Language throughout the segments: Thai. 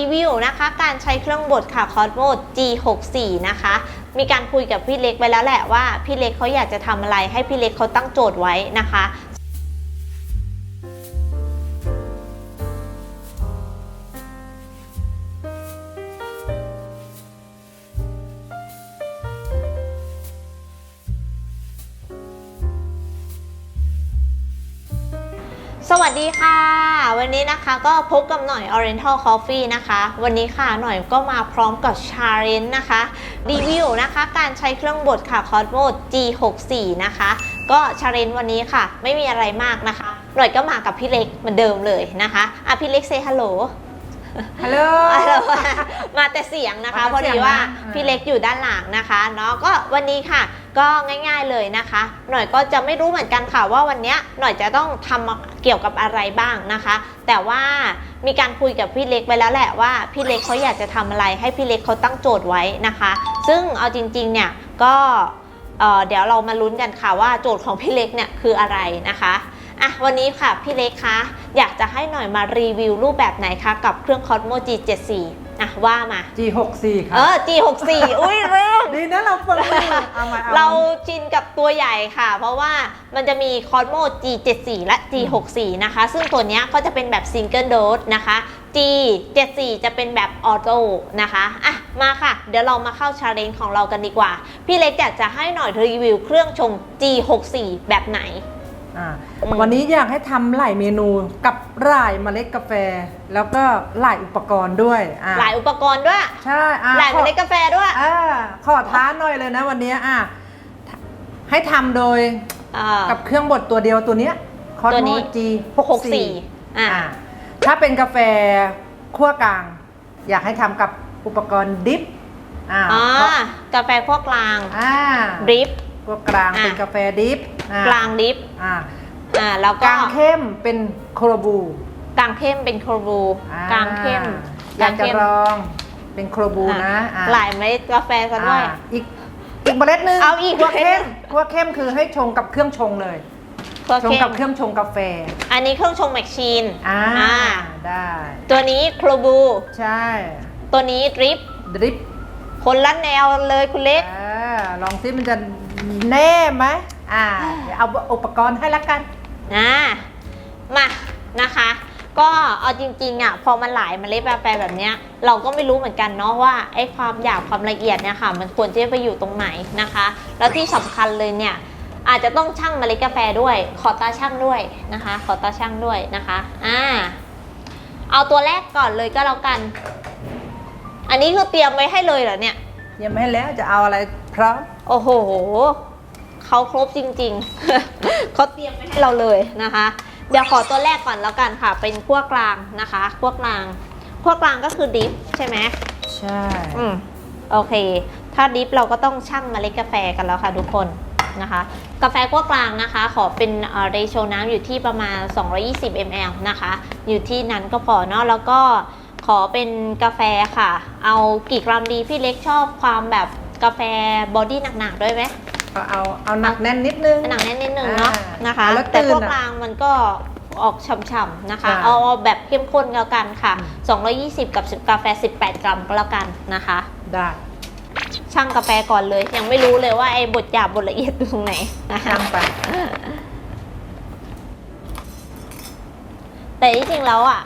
รีวิวนะคะ การใช้เครื่องบดค่ะ Cosmo G64 นะคะ มีการคุยกับพี่เล็กไปแล้วแหละว่าพี่เล็กเขาอยากจะทำอะไรให้พี่เล็กเขาตั้งโจทย์ไว้นะคะสวัสดีค่ะ วันนี้นะคะก็พบกับหน่อย Oriental Coffee นะคะ วันนี้ค่ะหน่อยก็มาพร้อมกับชาเลนจ์นะคะรีวิวนะคะการใช้เครื่องบดค่ะ Cosmo G64 นะคะ ก็ชาเลนจ์วันนี้ค่ะ ไม่มีอะไรมากนะคะ หน่อยก็มากับพี่เล็กเหมือนเดิมเลยนะคะอะพี่เล็กเซฮัลโหล ฮัลโหล มาแต่เสียงนะคะมาพอแต่เสีดียงว่านะอ่าพี่เล็กอยู่ด้านหลังนะคะเนาะก็วันนี้ค่ะ ก็ง่ายๆเลยนะคะ หน่อยก็จะไม่รู้เหมือนกันค่ะว่าวันเนี้ยหน่อยจะต้องทำเกี่ยวกับอะไรบ้างนะคะ แต่ว่ามีการคุยกับพี่เล็กไปแล้วแหละว่าพี่เล็กเขาอยากจะทำอะไรให้พี่เล็กเขาตั้งโจทย์ไว้นะคะ ซึ่งเอาจริงๆเนี่ยก็เอ่อเดี๋ยวเรามาลุ้นกันค่ะว่าโจทย์ของพี่เล็กเนี่ยคืออะไรนะคะ อะวันนี้ค่ะพี่เล็กคะอยากจะให้หน่อยมารีวิวรูปแบบไหนคะกับเครื่อง Cosmo G74 อะว่ามา G64 ครัเออ G64 อุ้ยเรื่องดีนะเราฟังไม่รู้เอามาเอาเราชินกับตัวใหญ่ค่ะ เพราะว่ามันจะมี Cosmo G74 และ G64 นะคะ ซึ่งตัวเนี้ยก็จะเป็นแบบ Single Dose นะคะ G74 จะเป็นแบบออโต้นะคะอะมาค่ะ เดี๋ยวเรามาเข้าชาเลนจ์ของเรากันดีกว่า พี่เล็กอยากจะให้หน่อยรีวิวเครื่องชง G64 แบบไหน อ่าอืม วันนี้อยากให้ทำหลายเมนูกับหลายเมล็ดกาแฟ แล้วก็หลายอุปกรณ์ด้วยอ่าหลายอุปกรณ์ด้วย ใช่อ่าหลายเมล็ดกาแฟด้วยอ่าขอท้าหน่อยเลยนะวันนี้อ่าให้ทำโดยอ่า กับเครื่องบดตัวเดียวตัวเนี้ยคอตัวโมนี้ G64 อ่า อ่าถ้าเป็นกาแฟคั่วกลาง อยากให้ทำกับอุปกรณ์ดิฟอ่าอ่าเพราะกาแฟพวกกลาง อ่า ดริฟ คั่วกลางอะเป็นกาแฟดิฟอ่กลางดริฟอ่าอ่าแล้วกก็ลางเข้มเป็นโคโรบูกลางเข้มเป็นโครบูอ่ากลางเข้มอยากจะลองเป็นโคโรบูนะอะหลายเมล็ดกาแฟซะด้วย อ่าอีกอีกเมล็ดหนึงเอาอีกคั่วเข้มเมล็ดหนึ่งคั่วเข้มคือให้ชงกับเครื่องชงเลย ตัวชงเข้กับมเครื่องชงกาแฟ อันนี้เครื่องชงแมชชีนอ่า อ่าได้ ตัวนี้โครบู ใช่ตัวนี้ดริฟดริปคนละแนวเลยคุณเล็ก อ่าลองซิมันจะ แน่ไหมอ่าเดี๋ยวเอาอุปกรณ์ให้ละกัน อ่ามานะคะ ก็เอาจริงๆอะพอมันหลายเมล็ดกาแฟแบบเนี้ยเราก็ไม่รู้เหมือนกันเนาะว่าไอ้ความหยาบความละเอียดเนี่ยค่ะ มันควรจะไปอยู่ตรงไหนนะคะ แล้วที่สำคัญเลยเนี่ยอาจจะต้องชั่งเมล็ดกาแฟด้วย ขอตาชั่งด้วยนะคะ ขอตาชั่งด้วยนะคะอ่าเอาตัวแรกก่อนเลยก็แล้วกัน อันนี้คือเตรียมไว้ให้เลยเหรอเนี่ย ยังไม่ให้แล้วจะเอาอะไรพร้อมโอ้โหเขาครบจริงๆ เขาเตรียมไว้ให้เราเลยนะคะ เดี๋ยวขอตัวแรกก่อนแล้วกันค่ะ เป็นขั้วกลางนะคะขั้วกลางขั้วกลางก็คือดิฟใช่ไหมใช่อืมโอเค ถ้าดิฟเราก็ต้องชั่งเมล็ดกาแฟกันแล้วค่ะทุกคนนะคะ กาแฟขั้วกลางนะคะ ขอเป็นเรโชน้ำอยู่ที่ประมาณ 220 ml นะคะ อยู่ที่นั้นก็พอเนาะแล้วก็ ขอเป็นกาแฟค่ะ เอากี่กรัมดีพี่เล็กชอบความแบบกาแฟบอดี้หนักๆด้วยไหมก็เอาเอาหนักแน่นนิดนึง หนักแน่นนิดนึงเนาะอ่านนะคะ แล้วแต่ตื่นพวกอะกลางมันก็ออกฉ่ำๆนะคะใช่เอาแบบเข้มข้นแล้วกันค่ะอืม220 กับกาแฟ 18 กรัมก็แล้วกันนะคะ ได้ช่างกาแฟก่อนเลย ยังไม่รู้เลยว่าไอ้บทหยาบบทละเอียดอยู่ตรงไหนนะคะช่างไปแต่ที่จริงแล้วอะ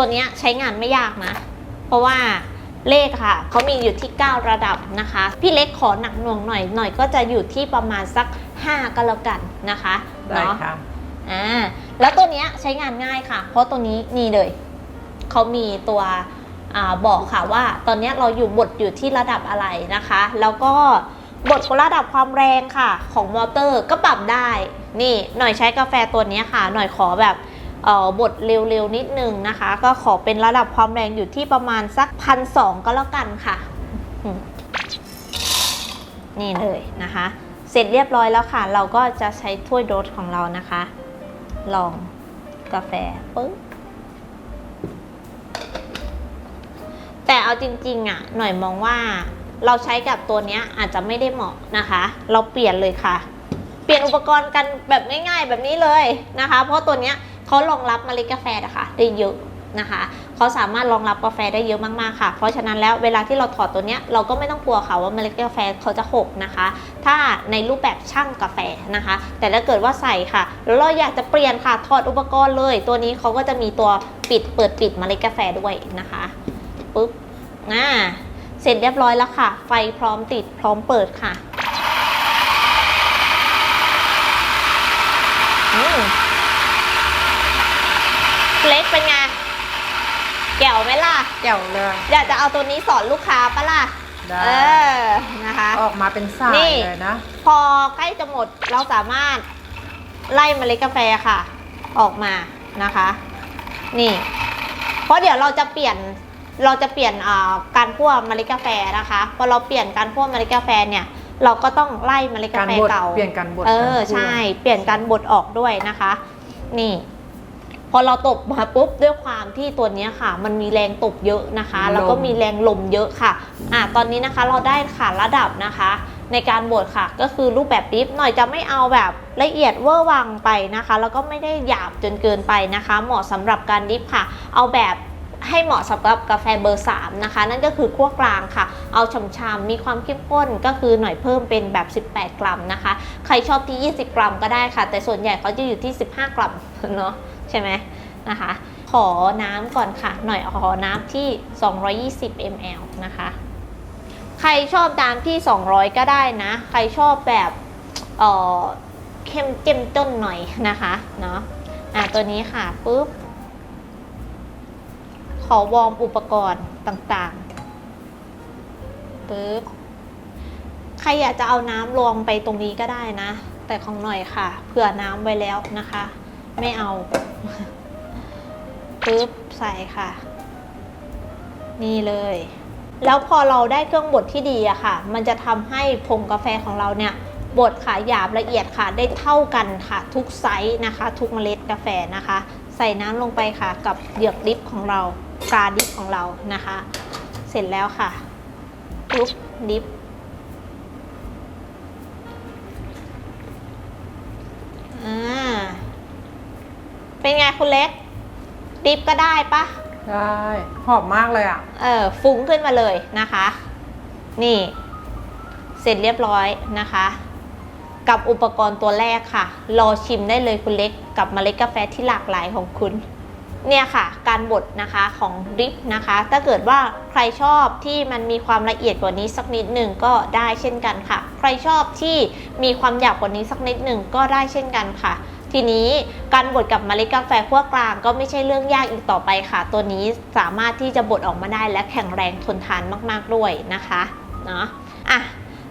ตัวเนี้ยใช้งานไม่ยากนะ เพราะว่าเลขค่ะ เขามีอยู่ที่ 9 ระดับนะคะ พี่เล็กขอหนักหน่วงหน่อยหน่อยก็จะอยู่ที่ประมาณสัก 5 ก็แล้วกันนะคะได้เนาะค่ะอ่าแล้วตัวเนี้ยใช้งานง่ายค่ะ เพราะตัวนี้นี่เลย เขามีตัวอาบอกค่ะว่า ตอนเนี้ยเราอยู่บทอยู่ที่ระดับอะไรนะคะ แล้วก็บทระดับความแรงค่ะ ของมอเตอร์ก็ปรับได้ นี่หน่อยใช้กาแฟตัวเนี้ยค่ะ หน่อยขอแบบเอ่อ บทเร็วๆนิดนึงนะคะ ก็ขอเป็นระดับความแรงอยู่ที่ประมาณสักพันสองก็แล้วกันค่ะ นี่เลยนะคะ เสร็จเรียบร้อยแล้วค่ะ เราก็จะใช้ถ้วยโดสของเรานะคะ ลองกาแฟปึ๊บแต่เอาจริงๆอะหน่อยมองว่าเราใช้กับตัวนี้อาจจะไม่ได้เหมาะนะคะ เราเปลี่ยนเลยค่ะ เปลี่ยนอุปกรณ์กันแบบง่าย ๆ แบบนี้เลยนะคะ เพราะตัวเนี้ย เขารองรับเมล็ดกาแฟนะคะได้เยอะนะคะเขาสามารถรองรับกาแฟได้เยอะมากๆค่ะ เพราะฉะนั้นแล้วเวลาที่เราถอดตัวเนี้ยเราก็ไม่ต้องกลัวค่ะว่าเมล็ดกาแฟเขาจะหกนะคะ ถ้าในรูปแบบช่างกาแฟนะคะ แต่ถ้าเกิดว่าใส่ค่ะแล้วเราอยากจะเปลี่ยนค่ะถอดอุปกรณ์เลย ตัวนี้เขาก็จะมีตัวปิดเปิดปิดเมล็ดกาแฟด้วยนะคะปุ๊บอ่าเสร็จเรียบร้อยแล้วค่ะ ไฟพร้อมติดพร้อมเปิดค่ะอืมเล็กเป็นไง แก้วไหมล่ะแจ๋วเลย อยากจะเอาตัวนี้สอนลูกค้าปะล่ะได้ เออนะคะ ออกมาเป็นสายนี่ เลยนะ พอใกล้จะหมดเราสามารถไล่เมล็ดกาแฟค่ะ ออกมานะคะ นี่ เพราะเดี๋ยวเราจะเปลี่ยนเราจะเปลี่ยนอ่าการคั่วเมล็ดกาแฟนะคะพอเราเปลี่ยนการคั่วเมล็ดกาแฟเนี่ย เราก็ต้องไล่เมล็ดกาแฟการบดเก่า เปลี่ยนการบดเออการคั่วใช่ เปลี่ยนการบดออกด้วยนะคะ นี่ พอเราตบมาปุ๊บด้วยความที่ตัวเนี้ยค่ะ มันมีแรงตบเยอะนะคะ แล้วก็มีแรงลมเยอะค่ะอะตอนนี้นะคะเราได้ค่ะระดับนะคะ ในการบดค่ะ ก็คือรูปแบบดิฟหน่อยจะไม่เอาแบบละเอียดเวอร์วังไปนะคะ แล้วก็ไม่ได้หยาบจนเกินไปนะคะ เหมาะสำหรับการดิฟค่ะ เอาแบบให้เหมาะสำหรับกาแฟเบอร์ 3 นะคะ นั่นก็คือคั่วกลางค่ะ เอาฉ่ำๆมีความเข้มข้นก็คือหน่อยเพิ่มเป็นแบบ 18 กรัมนะคะ ใครชอบที่ 20 กรัมก็ได้ค่ะ แต่ส่วนใหญ่เขาจะอยู่ที่ 15 กรัมเนาะ ใช่ไหมนะคะ ขอน้ำก่อนค่ะ หน่อยขอน้ำที่ 220 ml นะคะ ใครชอบน้ำที่ 200 ก็ได้นะ ใครชอบแบบเอ่อเข้มเจ้มจ้นหน่อยนะคะเนาะอะตัวนี้ค่ะปุ๊บ ขอวอร์มอุปกรณ์ต่างๆปุ๊บใครอยากจะเอาน้ำรวงไปตรงนี้ก็ได้นะ แต่ของหน่อยค่ะเผื่อน้ำไว้แล้วนะคะ ไม่เอาปุ๊บใส่ค่ะ นี่เลย แล้วพอเราได้เครื่องบดที่ดีอะค่ะ มันจะทำให้ผงกาแฟของเราเนี่ยบดค่ะหยาบละเอียดค่ะ ได้เท่ากันค่ะ ทุกไซส์นะคะ ทุกเมล็ดกาแฟนะคะ ใส่น้ำลงไปค่ะ กับเหยือกดิฟของเรากาดิฟของเรานะคะ เสร็จแล้วค่ะปุ๊บดิฟ อ่า เป็นไงคุณเล็ก ดิฟก็ได้ปะได้หอมมากเลยอะ เออฟุ้งขึ้นมาเลยนะคะ นี่ เสร็จเรียบร้อยนะคะ กับอุปกรณ์ตัวแรกค่ะ รอชิมได้เลยคุณเล็ก กับเมล็ดกาแฟที่หลากหลายของคุณ เนี่ยค่ะ การบดนะคะของดริปนะคะ ถ้าเกิดว่าใครชอบที่มันมีความละเอียดกว่านี้สักนิดหนึ่งก็ได้เช่นกันค่ะ ใครชอบที่มีความหยาบกว่านี้สักนิดหนึ่งก็ได้เช่นกันค่ะ ทีนี้การบดกับเมล็ดกาแฟขั้วกลางก็ไม่ใช่เรื่องยากอีกต่อไปค่ะ ตัวนี้สามารถที่จะบดออกมาได้และแข็งแรงทนทานมาก ๆด้วยนะคะเนาะอะ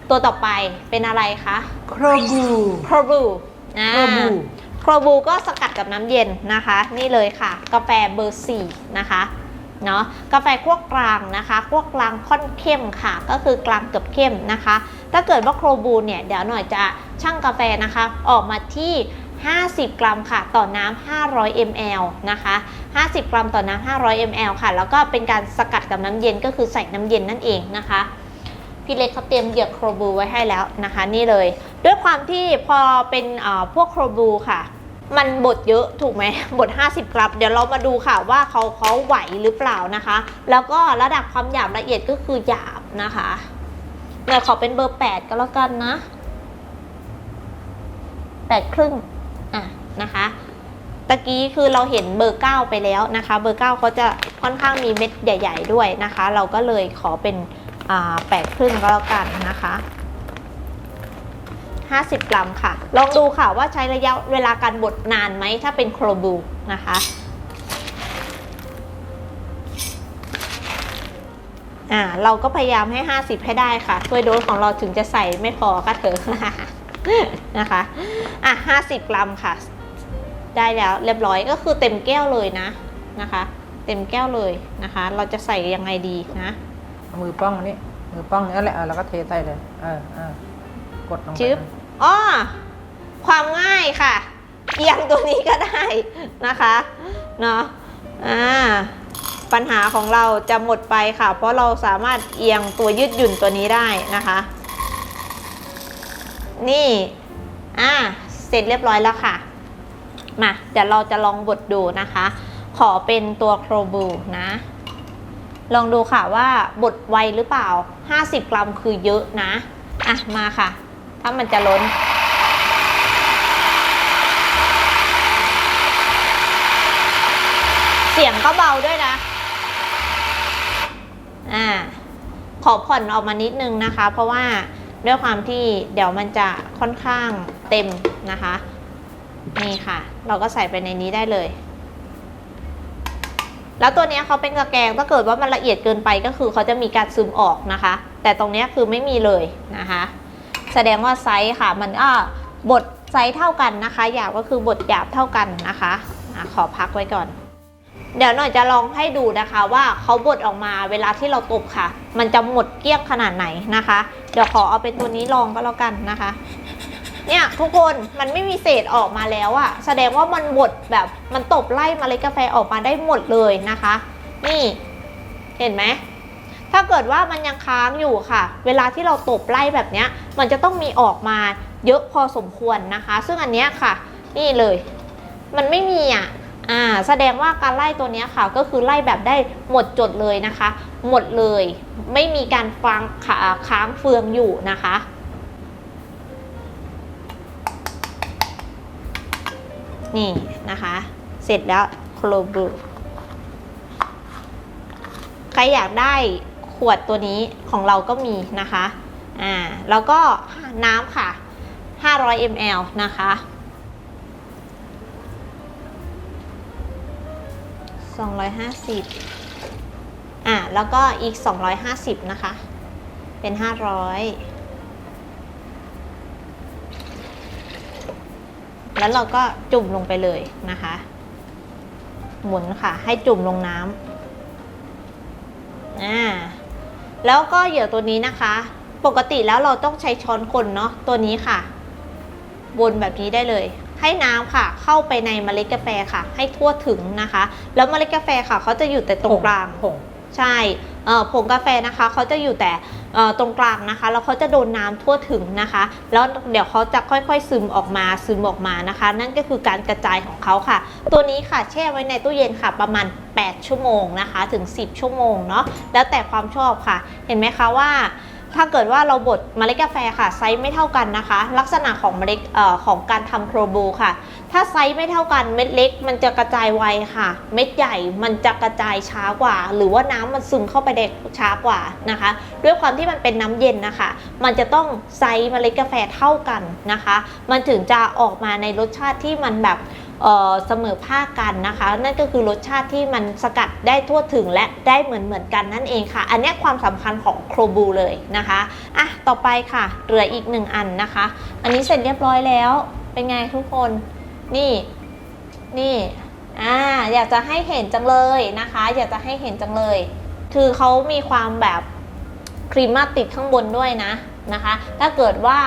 ตัวต่อไปเป็นอะไรคะโครบูโครบูอ่าโครบูโครบูก็สกัดกับน้ำเย็นนะคะ นี่เลยค่ะ กาแฟเบอร์4นะคะเนาะกาแฟคั่วกลางนะคะคั่วกลางค่อนเข้มค่ะ ก็คือกลางเกือบเข้มนะคะ ถ้าเกิดว่าโครบูเนี่ยเดี๋ยวหน่อยจะชั่งกาแฟนะคะ ออกมาที่ 50 กรัมค่ะ ต่อน้ำ500 ml นะคะ 50 กรัมต่อน้ำ500 ml ค่ะ แล้วก็เป็นการสกัดกับน้ำเย็นก็คือใส่น้ำเย็นนั่นเองนะคะพี่เล็กเขาเตรียมเหยือกโครบูไว้ให้แล้วนะคะนี่เลย ด้วยความที่พอเป็นอ่อพวกโครบูค่ะ มันบดเยอะถูกไหมบด 50 กรัมเดี๋ยวเรามาดูค่ะว่าเขาเขาไหวหรือเปล่านะคะ แล้วก็ระดับความหยาบละเอียดก็คือหยาบนะคะเดี๋ยวขอเป็นเบอร์ 8 ก็แล้วกันนะ8ครึ่ง อะนะคะตะกี้คือเราเห็นเบอร์ 9 ไปแล้วนะคะ เบอร์ 9เขาจะค่อนข้างมีเม็ดใหญ่ ๆ ด้วยนะคะ เราก็เลยขอเป็นอ่า8ครึ่งก็แล้วกันนะคะ 50 กรัมค่ะ ลองดูค่ะว่าใช้ระยะเวลาการบดนานไหมถ้าเป็นโครบูนะคะอ่าเราก็พยายามให้ 50 ให้ได้ค่ะถ้วยโดสของเราถึงจะใส่ไม่พอก็เถอะนะคะ อะ50 กรัมค่ะ ได้แล้วเรียบร้อยก็คือเต็มแก้วเลยนะนะคะ เต็มแก้วเลยนะคะ เราจะใส่ยังไงดีนะเอามือป้องนี่มือป้องนี่แหละเออแล้วก็เทใส่เลยเออเออกดลงไปจึ๊บอ้อความง่ายค่ะเอียงตัวนี้ก็ได้นะคะเนาะอ่าปัญหาของเราจะหมดไปค่ะ เพราะเราสามารถเอียงตัวยืดหยุ่นตัวนี้ได้นะคะ นี่ อ่าเสร็จเรียบร้อยแล้วค่ะ มาเดี๋ยวเราจะลองบดดูนะคะ ขอเป็นตัวโครบูนะ ลองดูค่ะว่าบดไวหรือเปล่า 50 กรัมคือเยอะนะ อะมาค่ะ ถ้ามันจะล้นเสียงก็เบาด้วยนะ อ่า ขอผ่อนออกมานิดนึงนะคะ เพราะว่าด้วยความที่เดี๋ยวมันจะค่อนข้าง เต็มนะคะ นี่ค่ะ เราก็ใส่ไปในนี้ได้เลย แล้วตัวนี้เขาเป็นกระแกงถ้าเกิดว่ามันละเอียดเกินไปก็คือเขาจะมีการซึมออกนะคะ แต่ตรงนี้คือไม่มีเลยนะคะ แสดงว่าไซส์ค่ะ มันก็บดไซส์เท่ากันนะคะหยาบก็คือบดหยาบเท่ากันนะคะอะขอพักไว้ก่อน เดี๋ยวหน่อยจะลองให้ดูนะคะว่าเขาบดออกมาเวลาที่เราตบค่ะ มันจะหมดเกลี้ยงขนาดไหนนะคะ เดี๋ยวขอเอาเป็นตัวนี้ลองก็แล้วกันนะคะ เนี่ยทุกคนมันไม่มีเศษออกมาแล้วอะแสดงว่ามันบดแบบมันตบไล่เมล็ดกาแฟออกมาได้หมดเลยนะคะ นี่เห็นไหมถ้าเกิดว่ามันยังค้างอยู่ค่ะ เวลาที่เราตบไล่แบบเนี้ยมันจะต้องมีออกมาเยอะพอสมควรนะคะ ซึ่งอันเนี้ยค่ะ นี่เลย มันไม่มีอะอ่าแสดงว่าการไล่ตัวเนี้ยค่ะ ก็คือไล่แบบได้หมดจดเลยนะคะ หมดเลย ไม่มีการฟังค้างเฟืองอยู่นะคะ นี่นะคะ เสร็จแล้วโคลบูใครอยากได้ขวดตัวนี้ของเราก็มีนะคะ อ่า แล้วก็น้ำค่ะ 500 ml นะคะ 250 อ่า แล้วก็อีก 250 นะคะ เป็น 500 แล้วเราก็จุ่มลงไปเลยนะคะ หมุนค่ะ ให้จุ่มลงน้ำอ่าแล้วก็เหยื่อตัวนี้นะคะ ปกติแล้วเราต้องใช้ช้อนคนเนาะตัวนี้ค่ะวนแบบนี้ได้เลย ให้น้ำค่ะ เข้าไปในเมล็ดกาแฟค่ะ ให้ทั่วถึงนะคะ แล้วเมล็ดกาแฟค่ะเขาจะอยู่แต่ตรงกลางผง ใช่ผงกาแฟนะคะเขาจะอยู่แต่ตรงกลางนะคะแล้วเขาจะโดนน้ำทั่วถึงนะคะ แล้วเดี๋ยวเขาจะค่อยๆซึมออกมาซึมออกมานะคะ นั่นก็คือการกระจายของเขาค่ะ ตัวนี้ค่ะแช่ไว้ในตู้เย็นค่ะประมาณ 8 ชั่วโมงนะคะ ถึง 10 ชั่วโมงเนาะแล้วแต่ความชอบค่ะ เห็นไหมคะว่า ถ้าเกิดว่าเราบดเมล็ดกาแฟค่ะไซส์ไม่เท่ากันนะคะ ลักษณะของเมล็ดออของการทำโครบูค่ะ ถ้าไซส์ไม่เท่ากันเม็ดเล็ก มันจะกระจายไวค่ะ เม็ดใหญ่มันจะกระจายช้ากว่า หรือว่าน้ำมันซึมเข้าไปได้ช้ากว่านะคะ ด้วยความที่มันเป็นน้ำเย็นนะคะ มันจะต้องไซส์เมล็ดกาแฟเท่ากันนะคะ มันถึงจะออกมาในรสชาติที่มันแบบ เสมอภาคกันนะคะ นั่นก็คือรสชาติที่มันสกัดได้ทั่วถึงและได้เหมือนเหมือนกันนั่นเองค่ะ อันนี้ความสำคัญของโครบูเลยนะคะอะต่อไปค่ะเหลืออีกหนึ่งอันนะคะ อันนี้เสร็จเรียบร้อยแล้ว เป็นไงทุกคนนี่นี่อ่าอยากจะให้เห็นจังเลยนะคะ อยากจะให้เห็นจังเลย คือเขามีความแบบครีมมาติดข้างบนด้วยนะนะคะ ถ้าเกิดว่า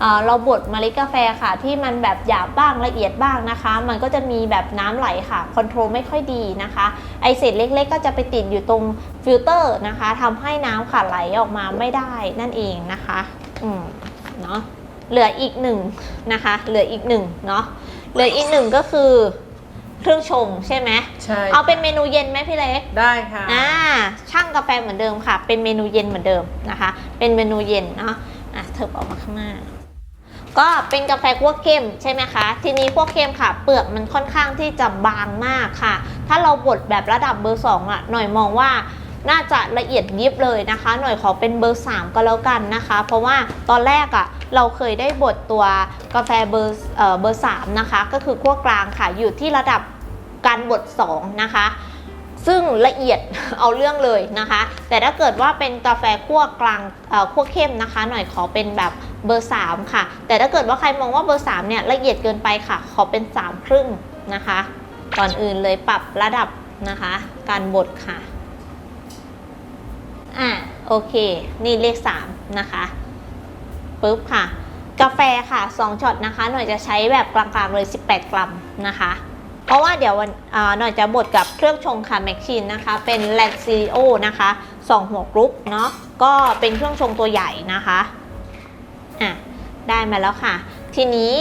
เอ่อเราบดเมล็ดกาแฟค่ะ ที่มันแบบหยาบบ้างละเอียดบ้างนะคะ มันก็จะมีแบบน้ำไหลค่ะคอนโทรลไม่ค่อยดีนะคะไอเศษเล็กๆ ก็จะไปติดอยู่ตรงฟิลเตอร์นะคะทำให้น้ำค่ะไหลออกมาไม่ได้นั่นเองนะคะอืมเนาะเหลืออีกหนึ่งนะคะ เหลืออีกหนึ่งเนาะเหลืออีกหนึ่งก็คือเครื่องชงใช่ไหมใช่เอาเป็นเมนูเย็นไหมพี่เล็กได้ค่ะอ่าช่างกาแฟเหมือนเดิมค่ะ เป็นเมนูเย็นเหมือนเดิมนะคะ เป็นเมนูเย็นเนาะอะเถิบออกมาข้างหน้า ก็เป็นกาแฟคั่วเข้มใช่ไหมคะ ทีนี้คั่วเข้มค่ะ เปลือกมันค่อนข้างที่จะบางมากค่ะ ถ้าเราบดแบบระดับเบอร์สองอะหน่อยมองว่าน่าจะละเอียดยิบเลยนะคะ หน่อยขอเป็นเบอร์ 3 ก็แล้วกันนะคะ เพราะว่าตอนแรกอะเราเคยได้บดตัวกาแฟเบอร์เบอร์3นะคะ ก็คือคั่วกลางค่ะอยู่ที่ระดับการบด2นะคะ ซึ่งละเอียดเอาเรื่องเลยนะคะ แต่ถ้าเกิดว่าเป็นกาแฟคั่วกลางเอ่อคั่วเข้มนะคะ หน่อยขอเป็นแบบ เบอร์ 3 ค่ะ แต่ถ้าเกิดว่าใครมองว่าเบอร์ 3 เนี่ยละเอียดเกินไปค่ะ ขอเป็น 3 ครึ่งนะคะ ก่อนอื่นเลยปรับระดับนะคะ การบดค่ะ อะโอเค นี่เลข 3 นะคะปุ๊บค่ะ กาแฟค่ะ 2ช็อตนะคะ หน่อยจะใช้แบบกลางๆเลย 18 กรัมนะคะ เพราะว่าเดี๋ยววันอ่าหน่อยจะบดกับเครื่องชงค่ะแมชชีนนะคะ เป็นแลนซีโอนะคะ 2 หัวกรุ๊ปเนาะ ก็เป็นเครื่องชงตัวใหญ่นะคะ ได้มาแล้วค่ะ ทีนี้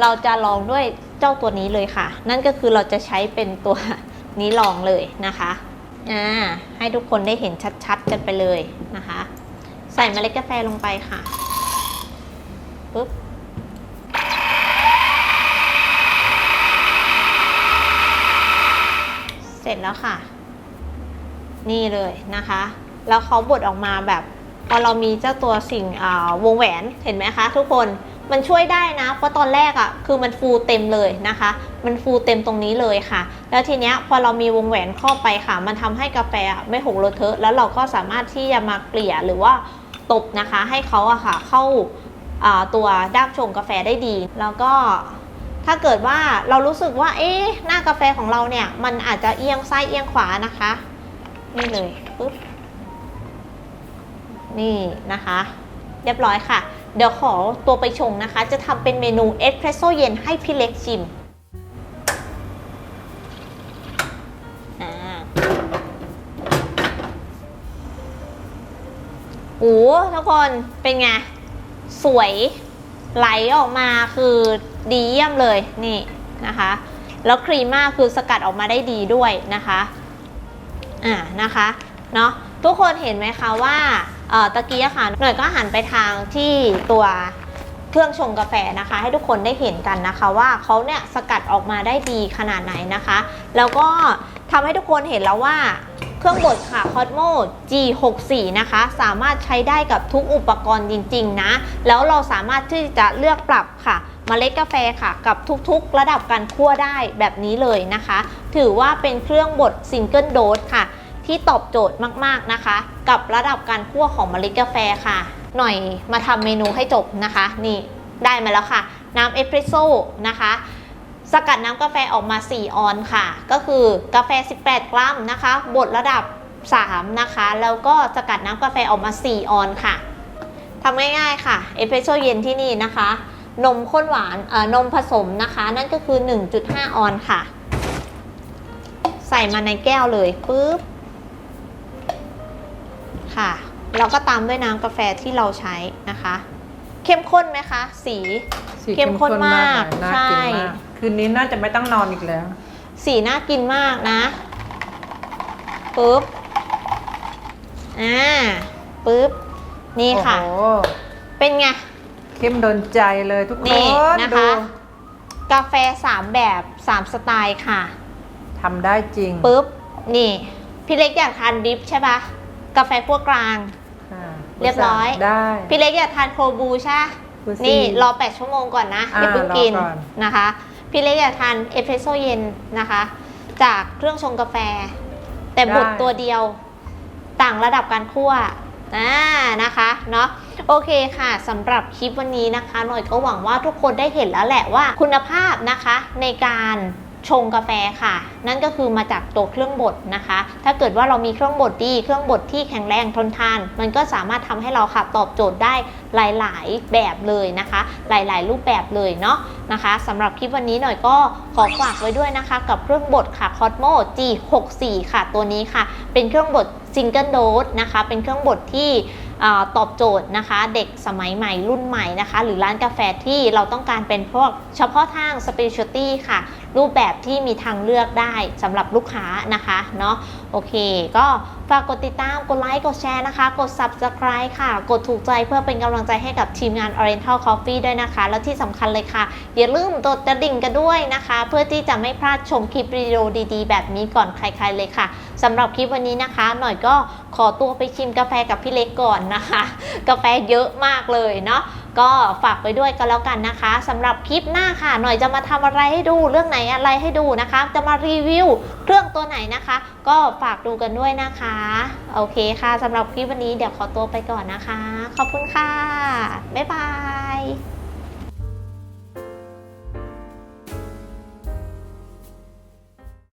เราจะลองด้วยเจ้าตัวนี้เลยค่ะ นั่นก็คือเราจะใช้เป็นตัวนี้ลองเลยนะคะอ่าให้ทุกคนได้เห็นชัดๆ กันไปเลยนะคะ ใส่เมล็ดกาแฟลงไปค่ะปุ๊บเสร็จแล้วค่ะ นี่เลยนะคะ แล้วเขาบดออกมาแบบ พอเรามีเจ้าตัวสิ่งวงแหวนเห็นไหมคะ ทุกคนมันช่วยได้นะ เพราะตอนแรกอะ่ะคือมันฟูเต็มเลยนะคะ มันฟูเต็มตรงนี้เลยค่ะ แล้วทีเนี้ยพอเรามีวงแหวนครอบไปค่ะ มันทำให้กาแฟไม่หกเลอะเทอะ แล้วเราก็สามารถที่จะมาเกลี่ยหรือว่าตบนะคะ ให้เขาอะค่ะเข้าาตัวด้ามชงกาแฟได้ดี แล้วก็ถ้าเกิดว่าเรารู้สึกว่า เอ๊ะหน้ากาแฟของเราเนี่ย มันอาจจะเอียงซ้ายเอียงขวานะคะ นี่เลยปุ๊บ นี่นะคะ เรียบร้อยค่ะ เดี๋ยวขอตัวไปชงนะคะ จะทำเป็นเมนูเอสเพรสโซเย็นให้พี่เล็กชิมอ่าโอ้ทุกคนเป็นไง สวยไหลออกมาคือดีเยี่ยมเลยนี่นะคะ แล้วครีมมากคือสกัดออกมาได้ดีด้วยนะคะ อ่านะคะ เนาะทุกคนเห็นไหมคะว่า ตะกี้ค่ะหน่อยก็หันไปทางที่ตัวเครื่องชงกาแฟนะคะ ให้ทุกคนได้เห็นกันนะคะว่าเขาเนี่ยสกัดออกมาได้ดีขนาดไหนนะคะ แล้วก็ทำให้ทุกคนเห็นแล้วว่าเครื่องบดค่ะ Cosmo G64 นะคะ สามารถใช้ได้กับทุกอุปกรณ์จริง ๆ นะ แล้วเราสามารถที่จะเลือกปรับค่ะมเมล็ดกาแฟค่ะ กับทุกๆ ระดับการคั่วได้แบบนี้เลยนะคะ ถือว่าเป็นเครื่องบดซิงเกิลโดสค่ะ ที่ตอบโจทย์มากๆนะคะ กับระดับการคั่วของเมล็ดกาแฟค่ะ หน่อยมาทำเมนูให้จบนะคะ นี่ได้มาแล้วค่ะ น้ำเอสเปรสโซ่นะคะสกัดน้ำกาแฟออกมา 4 ออนค่ะ ก็คือกาแฟ 18 กรัมนะคะ บดระดับ 3 นะคะ แล้วก็สกัดน้ำกาแฟออกมา 4 ออนค่ะทำง่ายๆค่ะ เอสเปรสโซ่เย็นที่นี่นะคะ นมข้นหวานเอ่อนมผสมนะคะ นั่นก็คือ 1.5 ออนค่ะ ใส่มาในแก้วเลยปุ๊บ ค่ะ แล้วก็ตามด้วยน้ำกาแฟที่เราใช้นะคะ เข้มข้นไหมคะ สีสีเข้มข้นมากน่าใช่กินมากคืนนี้น่าจะไม่ต้องนอนอีกแล้ว สีน่ากินมากนะปุ๊บอ่าปุ๊บนี่ค่ะโอ้โหเป็นไง เข้มโดนใจเลยทุกคนี่นนะคะดูกาแฟ3แบบ3สไตล์ค่ะทำได้จริงปุ๊บนี่ พี่เล็กอยากทานดริฟใช่ปะ กาแฟพวกกลาง ค่ะเรียบร้อย ได้ พี่เล็กอยากทานโคบูใช่ปะดูสินี่รอ 8 ชั่วโมงก่อนนะอ่าอย่าเพิ่งกินรอก่อน นะคะ พี่เล็กอยากทานเอสเปรสโซเย็นนะคะ จากเครื่องชงกาแฟ แต่บดตัวเดียว ต่างระดับการคั่วอ่านะคะเนาะโอเคค่ะสำหรับคลิปวันนี้นะคะ หน่อยก็หวังว่าทุกคนได้เห็นแล้วแหละว่าคุณภาพนะคะในการ ชงกาแฟค่ะ นั่นก็คือมาจากตัวเครื่องบดนะคะ ถ้าเกิดว่าเรามีเครื่องบดดี เครื่องบดที่แข็งแรงทนทาน มันก็สามารถทำให้เราค่ะตอบโจทย์ได้หลาย ๆ แบบเลยนะคะ หลาย ๆ รูปแบบเลยเนาะนะคะสำหรับคลิปวันนี้หน่อยก็ขอฝากไว้ด้วยนะคะ กับเครื่องบดค่ะ Cosmo G64 ค่ะตัวนี้ค่ะ เป็นเครื่องบดซิงเกิลโดสนะคะ เป็นเครื่องบดที่ ตอบโจทย์นะคะ เด็กสมัยใหม่รุ่นใหม่นะคะ หรือร้านกาแฟที่เราต้องการเป็นพวกเฉพาะทาง specialty ค่ะ รูปแบบที่มีทางเลือกได้สำหรับลูกค้านะคะเนาะโอเค ก็ฝากกดติดตาม กดไลค์ กดแชร์นะคะ กด subscribe ค่ะ กดถูกใจเพื่อเป็นกำลังใจให้กับทีมงาน Oriental Coffee ด้วยนะคะ แล้วที่สำคัญเลยค่ะ อย่าลืมกดกระดิ่งกันด้วยนะคะ เพื่อที่จะไม่พลาดชมคลิปวิดีโอดีๆ แบบนี้ก่อนใครๆเลยค่ะสำหรับคลิปวันนี้นะคะ หน่อยก็ขอตัวไปชิมกาแฟกับพี่เล็กก่อนนะคะ กาแฟเยอะมากเลยเนาะ ก็ฝากไปด้วยกันแล้วกันนะคะสำหรับคลิปหน้าค่ะ หน่อยจะมาทำอะไรให้ดูเรื่องไหนอะไรให้ดูนะคะ จะมารีวิวเครื่องตัวไหนนะคะ ก็ฝากดูกันด้วยนะคะ โอเคค่ะสำหรับคลิปวันนี้เดี๋ยวขอตัวไปก่อนนะคะ ขอบคุณค่ะบ๊ายบาย